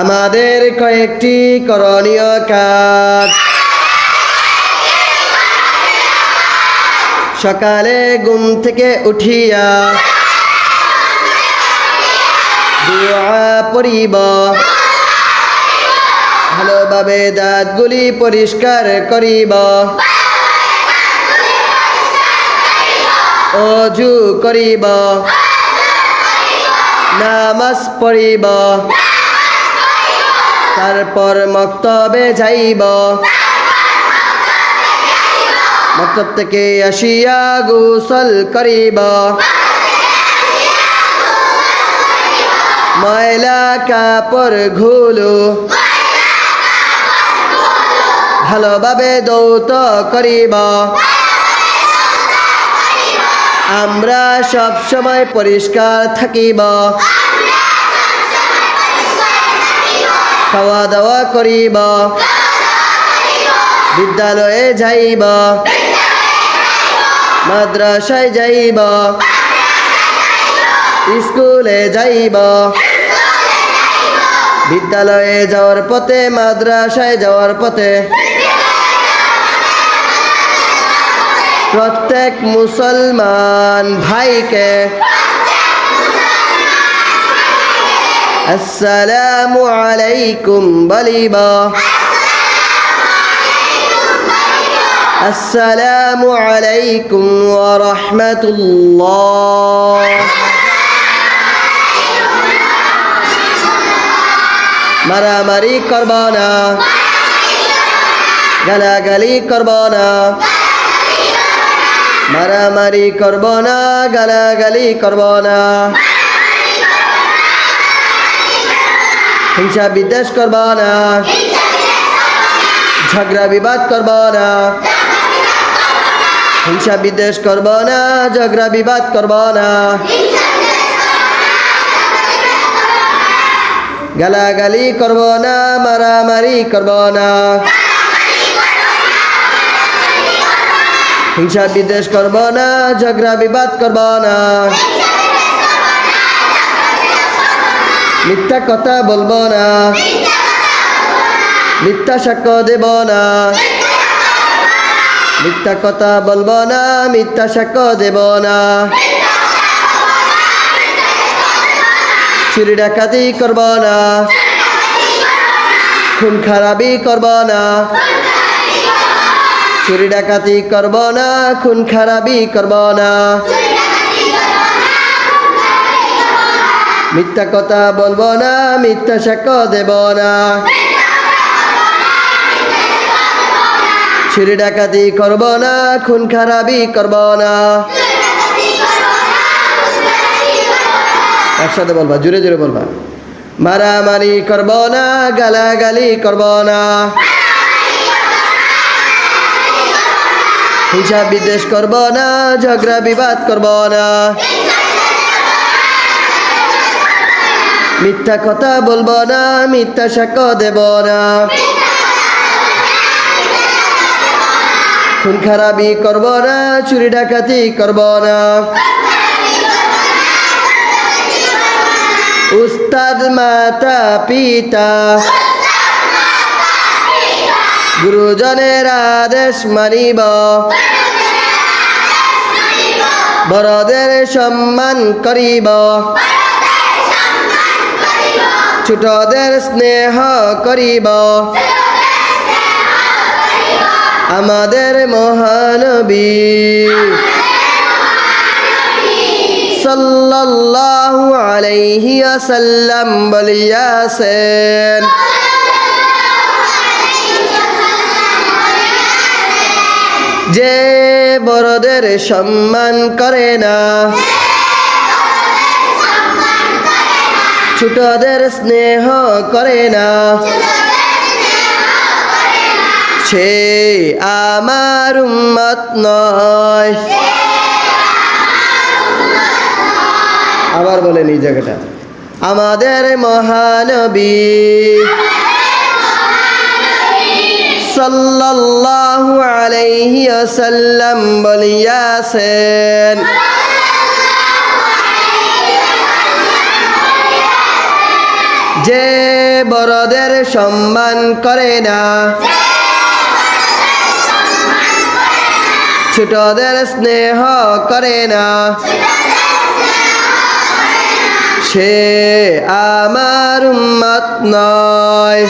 আমাদের কয়েকটি করণীয় কাজ। সকালে ঘুম থেকে উঠিয়া পড়িব। ভালোভাবে দাঁতগুলি পরিষ্কার করিব। অজু করিব। নামাজ পড়িব। তারপর মক্তবে যাইব। মক্তব থেকে আসিয়া গোসল করিব। ময়লা কাপড় ঘুলো। ভালোভাবে দৌত করিব। আমরা সব সময় পরিষ্কার থাকিব। খাওয়া দাওয়া করিব। বিদ্যালয়ে যাইব। মাদ্রাসায় যাইব। স্কুলে যাইব। বিদ্যালয়ে যাওয়ার পথে, মাদ্রাসায় যাওয়ার পথে। প্রত্যেক মুসলমান ভাইকে আসসালামু আলাইকুম বলিব আসসালামু আলাইকুম ওয়া রাহমাতুল্লাহ মারামারি করব না গালাগালি করব না মারামারি করব না গালাগালি করব না হিংসা বিদ্বেষ করব না। ঝগড়া বিবাদ করব না। হিংসা বিদ্বেষ করব না, ঝগড়া বিবাদ করব না। গালাগালি করব না, মারামারি করব না। হিংসা বিদ্বেষ করব না, ঝগড়া বিবাদ করব না। মিথ্যা কথা বলব না। মিথ্যা সাক্ষ্য দেব না। মিথ্যা কথা বলব না, মিথ্যা সাক্ষ্য দেব না। চুরি ডাকাতি করব না। খুন খারাপি করব না। চুরি ডাকাতি করব না, খুন খারাপি করব না। মিথ্যা কথা বলব না, মিথ্যা সাক্ষ্য দেব না। চুরি ডাকাতি করব না, খুন খারাপি করব না। একসাথে বলবা, জোরে জোরে বলবা। মারামারি করব না, গালাগালি করব না। হিংসা বিদ্বেষ করব না, ঝগড়া বিবাদ করব না। মিথ্যা কথা বলব না, মিথ্যা সাক্ষ্য দেব না। খুন খারাপি করব না, চুরি ডাকাতি করব না। উস্তাদ মাতা পিতা, গুরুজনের আদেশ মানিব। বড়দের সম্মান করিব। ছোটদের স্নেহ করিব। আমাদের মহানবী। সাল্লাল্লাহু আলাইহি ওয়াসাল্লাম বলিয়াছেন যে বড়দের সম্মান করে না ছোটদের স্নেহ করে না। সে আমার উম্মত নয়। আবার বলেন এই জায়গাটা। আমাদের মহানবী সাল্লাল্লাহু আলাইহি ওয়াসাল্লাম বলিয়াছেন যে বড়দের সম্মান করে না। ছোটদের স্নেহ করে না। সে আমার উম্মত নয়।